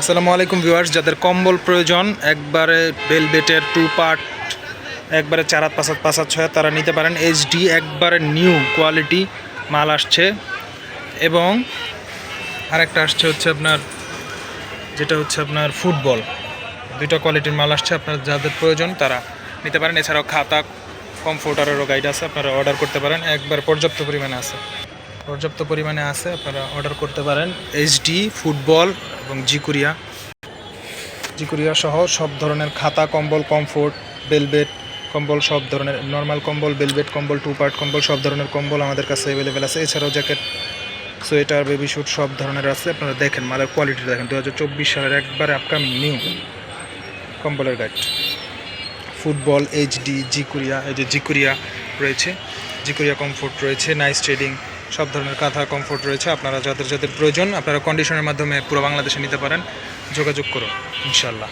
আসসালামু আলাইকুম ভিউয়ার্স, যাদের কম্বল প্রয়োজন, একবারে বেলবেটের টু পার্ট একবারে চার হাত, পাঁচ হাত পাঁচ হাত, ছয় তারা নিতে পারেন। এইচডি একবারে নিউ কোয়ালিটি মাল আসছে। এবং আরেকটা আসছে হচ্ছে আপনার, যেটা হচ্ছে আপনার ফুটবল দুইটা কোয়ালিটির মাল আসছে, আপনার যাদের প্রয়োজন তারা নিতে পারেন। এছাড়াও খাতা কমফোর্টারেরও গাইড আছে, আপনারা অর্ডার করতে পারেন। একবার পর্যাপ্ত পরিমাণে আছে। পর্যাপ্ত পরিমাণে আছে, আপনারা অর্ডার করতে পারেন। এইচডি ফুটবল এবং জিকুরিয়া জিকুরিয়া সহ সব ধরনের খাতা, কম্বল কমফোর্ট বেলবেট কম্বল সব ধরনের নর্মাল কম্বল বেলবেট কম্বল টু পার্ট কম্বল, সব ধরনের কম্বল আমাদের কাছে অ্যাভেলেবেল আছে। এছাড়াও জ্যাকেট সোয়েটার বেবি স্যুট সব ধরনের আছে, আপনারা দেখেন মালের কোয়ালিটি দেখেন। দু হাজার চব্বিশ সালের একবারে আপকামিং নিউ কম্বলের গাইড ফুটবল এইচডি জিকুরিয়া এই যে জিকুরিয়া রয়েছে জিকুরিয়া কমফোর্ট রয়েছে নাইস ট্রেডিং সব ধরনের কাঁথা কমফোর্ট রয়েছে। আপনারা যাদের যাদের প্রয়োজন, আপনারা কন্ডিশনের মাধ্যমে পুরো বাংলাদেশে নিতে পারেন। যোগাযোগ করুন ইনশাল্লাহ